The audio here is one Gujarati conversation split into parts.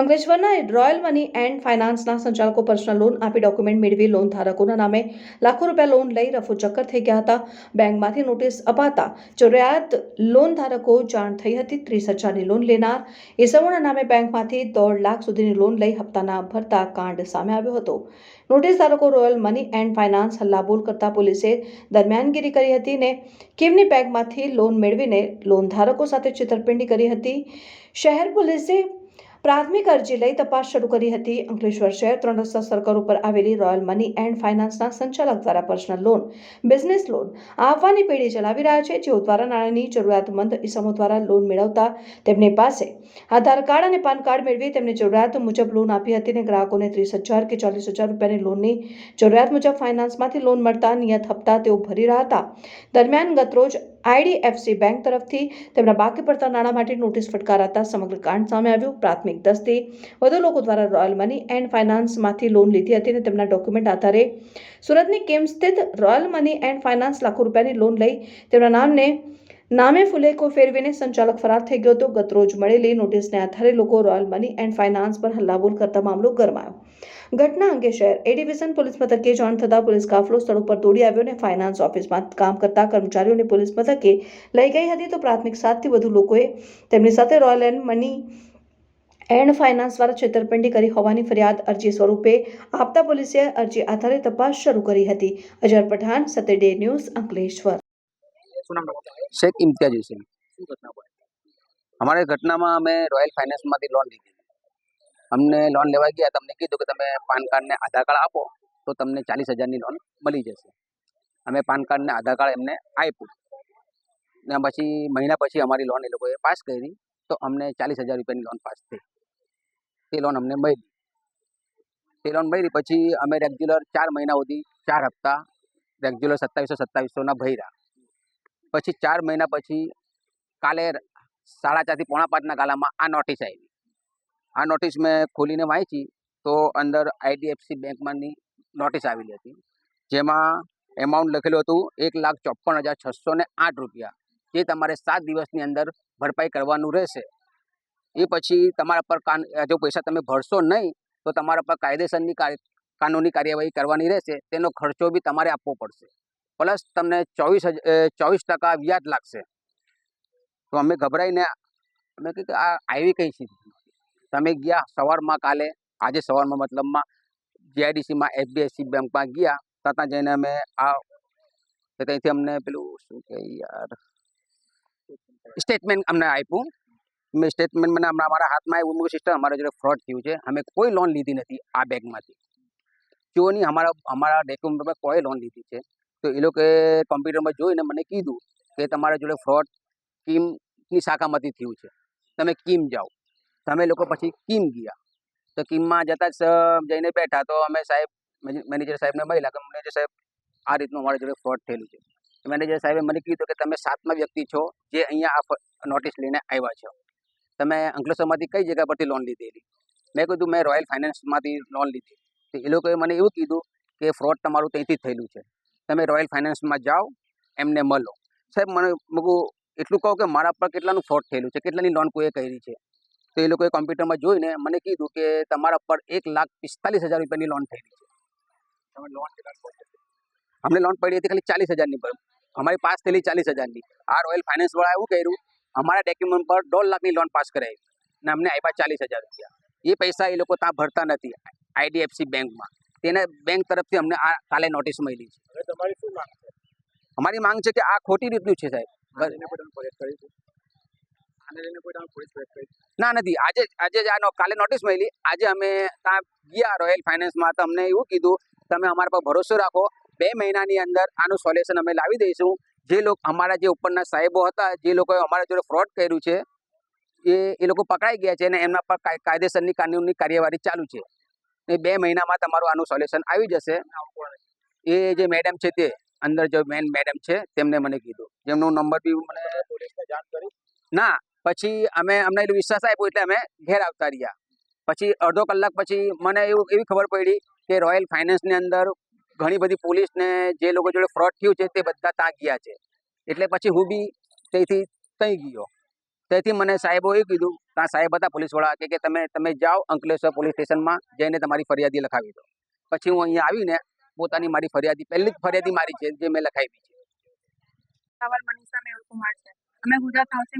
અંકલેશ્વરના રોયલ મની એન્ડ ફાઇનાન્સના સંચાલકો પર્સનલ લોન આપી ડોક્યુમેન્ટ મેળવી લોન ધારકોના નામે લાખો રૂપિયા લોન લઈ રફો ચક્કર થઈ ગયા હતા. બેંકમાંથી નોટિસ અપાતા જરૂરિયાત લોન ધારકો જાણ થઈ હતી. ત્રીસ હજારની લોન લેનાર ઈસવોના નામે બેંકમાંથી દોઢ લાખ સુધીની લોન લઈ હપ્તાના ભરતા કાંડ સામે આવ્યો હતો. નોટિસ ધારકો રોયલ મની એન્ડ ફાઇનાન્સ હલ્લાબોલ કરતા પોલીસે દરમિયાનગીરી કરી હતી ને કિમની બેંકમાંથી લોન મેળવીને લોન ધારકો સાથે છેતરપિંડી કરી હતી. શહેર પોલીસે પ્રાથમિક અરજી લઈ તપાસ શરૂ કરી હતી. અંકલેશ્વર શહેર ત્રણ રસ્તા સર્કલ ઉપર આવેલી રોયલ મની એન્ડ ફાઇનાન્સના સંચાલક દ્વારા પર્સનલ લોન બિઝનેસ લોન આપવાની પેઢી ચલાવી રહ્યા છે. જેઓ દ્વારા નાણાંની જરૂરિયાતમંદ ઇસમો દ્વારા લોન મેળવતા તેમની પાસે આધાર કાર્ડ અને પાન કાર્ડ મેળવી તેમને જરૂરિયાત મુજબ લોન આપી હતી અને ગ્રાહકોને ત્રીસ હજાર કે ચાલીસ હજાર રૂપિયાની લોનની જરૂરિયાત મુજબ ફાઇનાન્સમાંથી લોન મળતા નિયત હપ્તા તેઓ ભરી રહ્યા હતા. દરમિયાન ગતરોજ આઈડીએફસી બેંક તરફથી તેમના બાકી પડતા નાણાં માટે નોટિસ ફટકારાતા સમગ્ર કાંડ સામે આવ્યું. પ્રાથમિક દસથી વધુ લોકો દ્વારા રોયલ મની એન્ડ ફાઇનાન્સમાંથી લોન લીધી હતી અને તેમના ડોક્યુમેન્ટ આધારે સુરતની કેમ સ્થિત રોયલ મની એન્ડ ફાઇનાન્સ લાખો રૂપિયાની લોન લઈ તેમના નામને નામે ફુલેકો ફેરવીને સંચાલક ફરાર થઈ ગયો હતો. ગતરોજ મળેલી નોટિસને આધારે લોકો રોયલ મની એન્ડ ફાઇનાન્સ પર હલ્લાબોલ કરતા મામલો ગરમાયો. ઘટના અંગે શહેર એ ડિવિઝન પોલીસ મથકે જાણ થતાં પોલીસ કાફલો સ્થળ ઉપર દોડી આવ્યો અને ફાઇનાન્સ ઓફિસમાં કામ કરતા કર્મચારીઓને પોલીસ મથકે લઈ ગઈ હતી. તો પ્રાથમિક સાતથી વધુ લોકોએ તેમની સાથે royal and money and finance દ્વારા છેતરપિંડી કરી હોવાની ફરિયાદ અરજી સ્વરૂપે આપતા પોલીસે અરજી આધારે તપાસ શરૂ કરી હતી. અજર પઠાણ સતડે ન્યૂઝ, અંકલેશ્વર? શેખ ઇમ્તિયાજ હુસેન. શું ઘટના ઘટનામાં અમે રોયલ ફાઇનાન્સમાંથી લોન લીધી. અમને લોન લેવા ગયા. તમને કીધું કે તમે પાન કાર્ડને આધાર કાર્ડ આપો તો તમને ચાલીસ હજારની લોન મળી જશે. અમે પાન કાર્ડ ને આધાર કાર્ડ એમને આપ્યું. ને પછી મહિના પછી અમારી લોન એ લોકોએ પાસ કરી તો અમને ચાલીસ હજાર રૂપિયાની લોન પાસ થઈ. તે લોન અમને મળી. તે લોન મળી પછી અમે રેગ્યુલર ચાર મહિના સુધી ચાર હપ્તા રેગ્યુલર સત્તાવીસો સત્તાવીસોના ભર્યા. પછી ચાર મહિના પછી કાલે સાડા ચારથી પોણા પાંચના ગાલામાં આ નોટિસ આવી. આ નોટિસ મેં ખોલીને વાંચી તો અંદર આઈડીએફસી બેંકમાંની નોટિસ આવેલી હતી. જેમાં એમાઉન્ટ લખેલું હતું એક લાખ ચોપન હજાર છસો ને આઠ રૂપિયા. જે તમારે સાત દિવસની અંદર ભરપાઈ કરવાનું રહેશે. એ પછી તમારા પર કાન જો પૈસા તમે ભરશો નહીં, તો તમારા પર કાયદેસરની કાનૂની કાર્યવાહી કરવાની રહેશે. તેનો ખર્ચો બી તમારે આપવો પડશે. પ્લસ તમને ચોવીસ ચોવીસ ટકા વ્યાજ લાગશે. તો અમે ગભરાઈને, અમે કીધું, આ આવી કઈ છે તમે ગયા સવારમાં કાલે, આજે સવારમાં મતલબમાં જીઆઈડીસીમાં એચડીએફસી બેંકમાં ગયા ત્યાં જઈને અમે આ ત્યાંથી અમને પેલું શું કે યાર સ્ટેટમેન્ટ અમને આપ્યું. મેં સ્ટેટમેન્ટ મને હમણાં અમારા હાથમાં આવ્યું મૂળ સિસ્ટમ અમારા જોડે ફ્રોડ થયું છે. અમે કોઈ લોન લીધી નથી આ બેંકમાંથી નહીં, અમારા અમારા ડોક્યુમેન્ટમાં કોઈ લોન લીધી છે. તો એ લોકોએ કોમ્પ્યુટરમાં જોઈને મને કીધું કે તમારા જોડે ફ્રોડ કિમની શાખામાંથી થયું છે. તમે કિમ જાઓ. તમે લોકો પછી કિમ ગયા. તો કિમમાં જતા જ જઈને બેઠા તો અમે સાહેબ મેનેજર સાહેબને મળ્યા કે મેનેજર સાહેબ, આ રીતનું અમારા જોડે ફ્રોડ થયેલું છે. મેનેજર સાહેબે મને કીધું કે તમે સાતમા વ્યક્તિ છો જે અહીંયા આ નોટિસ લઈને આવ્યા છો. તમે અંકલેશ્વરમાંથી કઈ જગ્યા પરથી લોન લીધેલી? મેં કીધું, મેં રોયલ ફાઇનાન્સમાંથી લોન લીધી. તો એ લોકોએ મને એવું કીધું કે ફ્રોડ તમારું ત્યાંથી થયેલું છે. તમે રોયલ ફાઇનાન્સમાં જાઓ, એમને મળો. સાહેબ, મને મૂકું, એટલું કહું કે મારા પર કેટલાનું ફ્રોડ થયેલું છે, કેટલાની લોન કોઈએ કરી છે. તો એ લોકોએ કોમ્પ્યુટરમાં જોઈને મને કીધું કે તમારા પર એક લાખ પિસ્તાલીસ હજાર રૂપિયાની લોન થયેલી છે. અમને લોન પડી હતી ખાલી ચાલીસ હજારની પર. અમારી પાસ થયેલી ચાલીસ હજારની. આ રોયલ ફાઇનાન્સવાળા એવું કર્યું, અમારા ડોક્યુમેન્ટ પર દોઢ લાખની લોન પાસ કરાવી. ને અમને આપ્યા ચાલીસ હજાર રૂપિયા. એ પૈસા એ લોકો ત્યાં ભરતા નથી આઈડીએફસી બેંકમાં તેને બેંક તરફથી અમને આ કાલે નોટિસ મળી છે. અમારી માંગ છે કે આ ખોટી રીતનું છે સાહેબ? ના નથી. આજે આજે જ આ કાલે નોટિસ મળી. આજે અમે ત્યાં ગયા રોયલ ફાઇનાન્સમાં તો અમને એવું કીધું તમે અમારા પર ભરોસો રાખો. બે મહિનાની અંદર આનું સોલ્યુશન અમે લાવી દઈશું. જે લોકો અમારા જે ઉપરના સાહેબો હતા જે લોકોએ અમારા જોડે ફ્રોડ કર્યું છે એ એ લોકો પકડાઈ ગયા છે અને એમના પર કાય- કાયદેસરની કાનૂની કાર્યવાહી ચાલુ છે. એ બે મહિનામાં તમારું આનું સોલ્યુશન આવી જશે. એ જે મેડમ છે તે અંદર જે મેન મેડમ છે તેમને મને કીધું. જેમનો નંબર બી મને પોલીસને જાણ કરી? ના પછી અમે અમને એટલું વિશ્વાસ આપ્યો એટલે અમે ઘેર આવતા રહ્યા. પછી અડધો કલાક પછી મને એવું એવી ખબર પડી કે રોયલ ફાઇનાન્સની અંદર ઘણી બધી પોલીસને જે લોકો જોડે ફ્રોડ થયું છે તે બધા ત્યાં ગયા છે. એટલે પછી હું બી ત્યાંથી ત્યાં ગયો. તેથી મને સાહેબોએ કીધું ત્યાં સાહેબ હતા પોલીસવાળા કે તમે તમે જાઓ અંકલેશ્વર પોલીસ સ્ટેશનમાં જઈને તમારી ફરિયાદી લખાવી દો. પછી હું અહીંયા આવીને પોતાની મારી ફરિયાદી, પહેલી જ ફરિયાદી મારી છે, જે મેં લખાવી છે. સવાલ મનીષા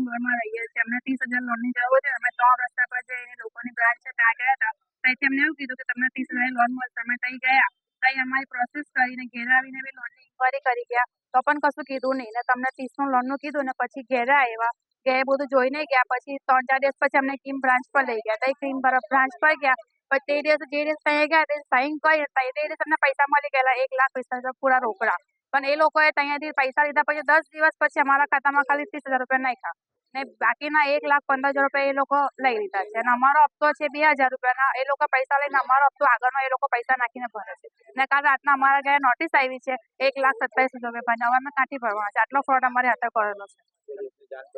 બોર્ડમાં રહીએ છીએ. ત્રીસ હજાર લોનની જરૂર છે. અમે ત્રણ રસ્તા પર જે લોકોની બ્રાન્ચ છે ત્યાં ગયા હતા. ત્યાંથી અમને એવું કીધું કે તમને ત્રીસ હજારની લોન મળશે. અમે ત્યાં ગયા. ત્યાં અમારી પ્રોસેસ કરીને ઘેર આવીને બી લોનની કરી ગયા. તો પણ કશું કીધું નહીં. ને તમને ત્રીસનું લોનનું કીધું ને પછી ઘેરે આવ્યા. કે એ બધું જોઈને ગયા. પછી ત્રણ ચાર દિવસ પછી અમને કિમ બ્રાન્ચ પર લઈ ગયા. ત્યાં ક્રીમ બ્રાન્ચ પર ગયા. પછી તે દિવસે જે દિવસ ત્યાં ગયા તે સાઈન કરી તે દિવસ અમને પૈસા મળી ગયેલા એક લાખ વીસ હજાર પૂરા રોકડા. પણ એ લોકોએ ત્યાંથી પૈસા લીધા. પછી દસ દિવસ પછી અમારા ખાતામાં ખાલી ત્રીસ હજાર રૂપિયા નાખ્યા. ને બાકીના એક લાખ પંદર હજાર રૂપિયા એ લોકો લઈ લીધા છે. અને અમારો હપ્તો છે બે હજાર રૂપિયાના. એ લોકો પૈસા લઈને અમારો હપ્તો આગળનો એ લોકો પૈસા નાખીને ભરે છે. ને કાલ રાતના અમારા ગયા નોટિસ આવી છે, એક લાખ સત્તાવીસ હજાર રૂપિયા હવે અમે કાંઠી ભરવાના છે? આટલો ફ્રોડ અમારે હાથે કરેલો છે.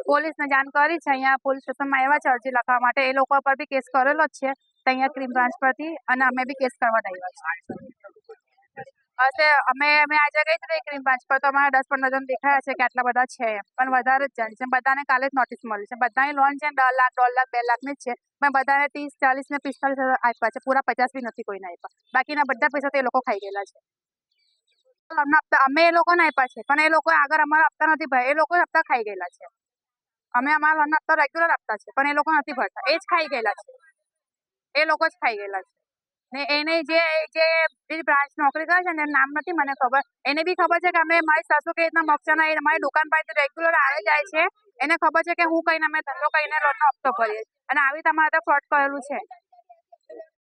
પોલીસને જાણ કરી છે. અહીંયા પોલીસ સ્ટેશનમાં આવ્યા છે, અરજી લખવા માટે. એ લોકો પર બી કેસ કરેલો જ છે. અહીંયા ક્રીમ બ્રાન્ચ પરથી અને અમે બી કેસ કરવા આવ્યા છે હશે. અમે અમે આજે ગઈ હતી ક્રીમ બ્રાન્ચ પર, તો અમારા દસ પંદર જણ દેખાયા છે કે આટલા બધા છે. પણ વધારે જ જણ છે. બધાને કાલે જ નોટિસ મળી છે. બધાની લોન છે દોઢ લાખ દોઢ લાખ, બે લાખની જ છે. પણ બધાને ત્રીસ, ચાલીસ ને પિસ્તાલીસ હજાર આપ્યા છે. પૂરા પચાસ બી નથી કોઈને આપ્યા. બાકીના બધા પૈસા તો એ લોકો ખાઈ ગયેલા છે. અમને હપ્તા, અમે એ લોકોને આપ્યા છે. પણ એ લોકો આગળ અમારા હપ્તા નથી ભાઈ એ લોકો હપ્તા ખાઈ ગયેલા છે. અમે અમારા લોનના હપ્તા રેગ્યુલર આપતા છે. પણ એ લોકો નથી ભરતા. એ જ ખાઈ ગયેલા છે. એ લોકો જ ખાઈ ગયેલા છે. ને એને જે જે બ્રાન્ચ નોકરી કરે છે ને નામ નથી મને ખબર. એને બી ખબર છે કે અમે, મારી સાસુ કઈ રીતના મગચાના એ મારી દુકાન પાસે રેગ્યુલર આવે જાય છે, એને ખબર છે કે હું કઈને અમે ધંધો કરીને લોનનો હપ્તો ભરીએ અને આવી રીતે અમારે ફ્રોડ કરેલું છે.